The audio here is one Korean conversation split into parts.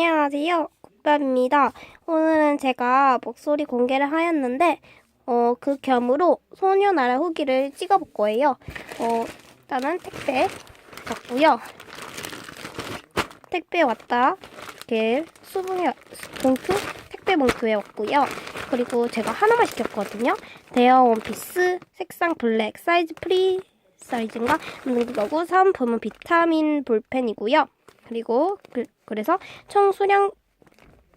안녕하세요. 국밥입니다. 오늘은 제가 목소리 공개를 하였는데, 어, 그 겸으로 소녀나라 후기를 찍어볼 거예요. 어, 일단은 택배 왔고요. 택배 왔다. 이렇게 수분이, 봉투? 택배 봉투에 왔고요. 그리고 제가 하나만 시켰거든요. 대여 원피스, 색상 블랙, 사이즈 프리 사이즈인가? 거고, 사은품은 비타민 볼펜이고요. 그리고 그, 그래서 총 수량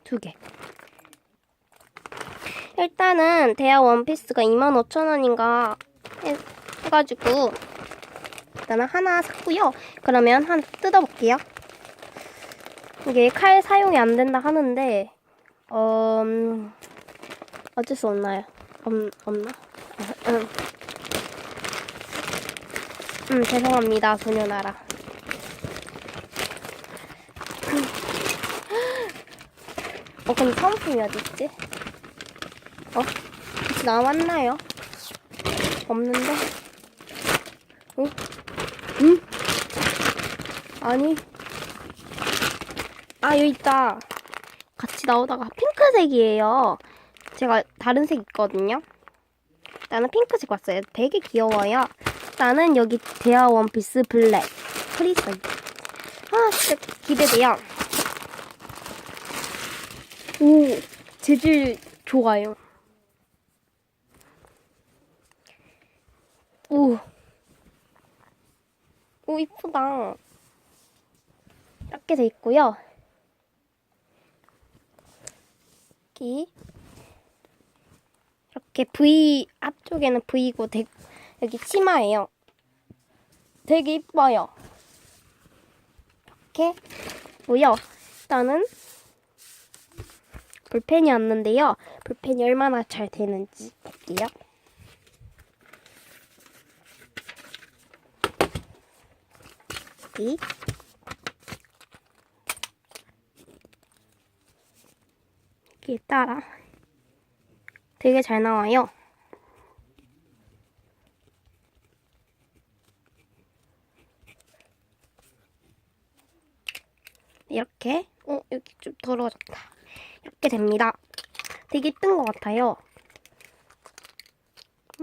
두 개. 일단은 대야 원피스가 25,000원인가 해, 해가지고 일단은 하나 샀고요. 그러면 한 뜯어볼게요. 이게 칼 사용이 안 된다 하는데 어, 음, 어쩔 수 없나요? 없, 없나? 아, 응. 음, 죄송합니다, 소녀나라. 어, 근데 사은품이 어딨지? 어? 혹시 나왔나요? 없는데? 응? 응? 아니. 아, 여기 있다. 같이 나오다가 핑크색이에요. 제가 다른 색 있거든요. 나는 핑크색 왔어요. 되게 귀여워요. 나는 여기 대하 원피스 블랙. 프리사이즈. 아, 진짜 기대돼요. 오, 재질 좋아요. 오, 오, 이쁘다. 이렇게 돼 있고요. 여기 이렇게 V 앞쪽에는 V고 되, 여기 치마예요. 되게 이뻐요. 이렇게 뭐요? 일단은 볼펜이 왔는데요. 볼펜이 얼마나 잘 되는지 볼게요. 여기 따라 되게 잘 나와요. 이렇게 어 여기 좀 더러워졌다. 이렇게 됩니다. 되게 이쁜 것 같아요.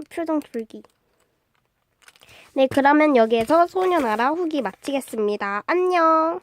표정 줄기. 네, 그러면 여기에서 소녀나라 후기 마치겠습니다. 안녕.